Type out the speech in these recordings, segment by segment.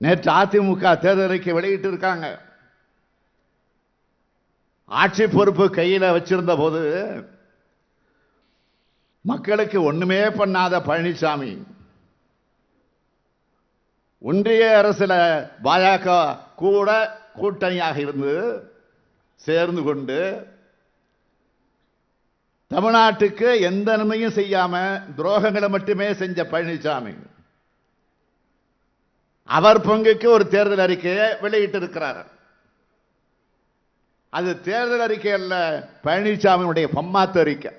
நேற்று அதிமுக தேர்தலுக்கு வெளியிட்டு இருக்காங்க ஆட்சி பொறுப்பு கையில் வச்சிருந்த போது மக்களுக்கு ஒண்ணுமே பண்ணாத பழனிசாமி ஒன்றிய அரசில் பாஜக கூட கூட்டணியாக இருந்து சேர்ந்து கொண்டு தமிழ்நாட்டுக்கு எந்த நன்மையும் செய்யாம துரோகங்களை மட்டுமே செஞ்ச பழனிசாமி அவர் பங்குக்கு ஒரு தேர்தல் அறிக்கையை வெளியிட்டு இருக்கிறார் அது தேர்தல் அறிக்கை அல்ல பழனிசாமியுடைய பம்மாத்து அறிக்கை.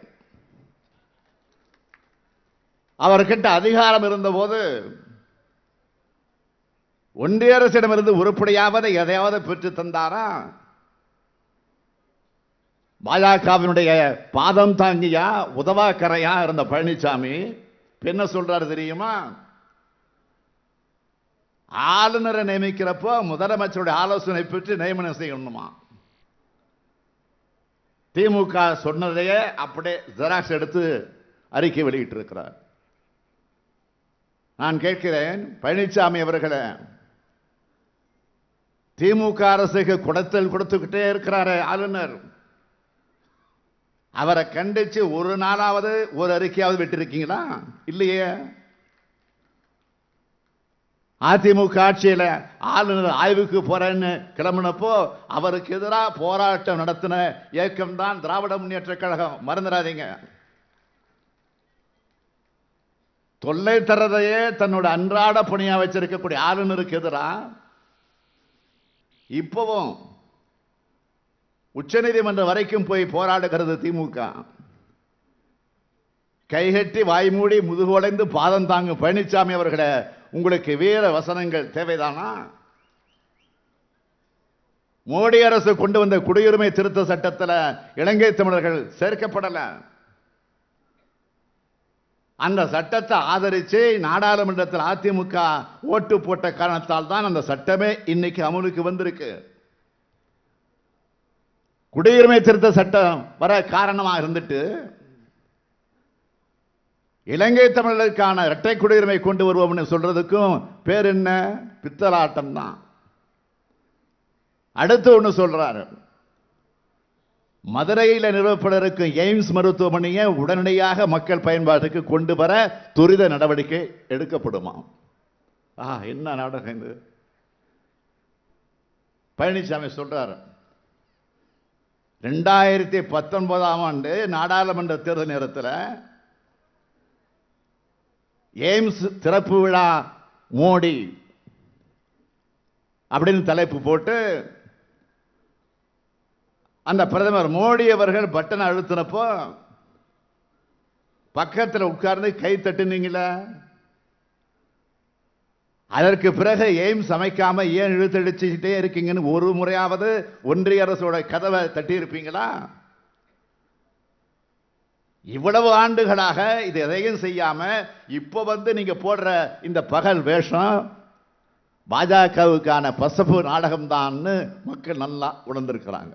அவர்கிட்ட அதிகாரம் இருந்தபோது ஒன்றிய அரசிடமிருந்து உருப்படியாவது எதையாவது பெற்று தந்தாரா? பாஜகவினுடைய பாதம் தாங்கியா உதவாக்கரையா இருந்த பழனிசாமி? என்ன சொல்றாரு தெரியுமா? ஆளுநரை நியமிக்கிறப்போ முதலமைச்சருடைய ஆலோசனை பெற்று நியமனம் செய்யணுமா? திமுக சொன்னதையே அப்படியே ஜெராக்ஸ் எடுத்து அறிக்கை வெளியிட்டிருக்கிறார். நான் கேட்கிறேன் பழனிசாமி அவர்களே திமுக அரசுக்கு குடத்தல் கொடுத்துக்கிட்டே இருக்கிறாரு ஆளுநர். அவரை கண்டிச்சு ஒரு நாளாவது ஒரு அறிக்கையாவது விட்டிருக்கீங்களா? இல்லையே. அதிமுக ஆட்சியில் ஆளுநர் ஆய்வுக்கு போகிறேன்னு கிளம்பினப்போ அவருக்கு எதிராக போராட்டம் நடத்தின இயக்கம்தான் திராவிட முன்னேற்ற கழகம். மறந்துடாதீங்க. தொல்லை தரதையே தன்னோட அன்றாட பணியாக வச்சிருக்கக்கூடிய ஆளுநருக்கு எதிராக இப்பவும் உச்சநீதிமன்றம் வரைக்கும் போய் போராடுகிறது திமுக. கைகட்டி வாய்மூடி முதுகுடைந்து பாதம் தாங்கும் பழனிசாமி அவர்களை உங்களுக்கு வீர வசனங்கள் தேவைதானா? மோடி அரசு கொண்டு வந்த குடியுரிமை திருத்த சட்டத்தில் இலங்கை தமிழர்கள் சேர்க்கப்படல. அந்த சட்டத்தை ஆதரிச்சு நாடாளுமன்றத்தில் அதிமுக ஓட்டு போட்ட காரணத்தால் தான் அந்த சட்டமே இன்னைக்கு அமலுக்கு வந்திருக்கு. குடியுரிமை திருத்த சட்டம் வர காரணமாக இருந்துட்டு இலங்கை தமிழருக்கான இரட்டை குடியுரிமை கொண்டு வருவோம்னு சொல்றதுக்கும் பேர் என்ன? பித்தலாட்டம் தான் அடுத்து ஒன்று சொல்றாரு. மதுரையில் நிறுவப்பட இருக்கும் எய்ம்ஸ் மருத்துவமனையை உடனடியாக மக்கள் பயன்பாட்டுக்கு கொண்டு வர துரித நடவடிக்கை எடுக்கப்படுமா? ஆ என்ன நாடகம் இது? பழனிசாமி சொல்றாரு. ரெண்டாயிரத்தி பத்தொன்பதாம் ஆண்டு நாடாளுமன்ற தேர்தல் நேரத்தில் எய்ம்ஸ் திறப்பு விழா மோடி அப்படின்னு தலைப்பு போட்டு அந்த பிரதமர் மோடி அவர்கள் பட்டனை அழுத்தினப்போ பக்கத்தில் உட்கார்ந்து கை தட்டுனீங்களா. அதற்கு பிறகு எய்ம்ஸ் அமைக்காம ஏன் இழுத்தடிச்சுக்கிட்டே இருக்கீங்கன்னு ஒரு முறையாவது ஒன்றிய அரசோட கதவை தட்டியிருப்பீங்களா? இவ்வளவு ஆண்டுகளாக இது எதையும் செய்யாமல் இப்போ வந்து நீங்கள் போடுற இந்த பகல் வேஷம் பாஜகவுக்கான பசப்பு நாடகம் மக்கள் நல்லா உணர்ந்திருக்கிறாங்க.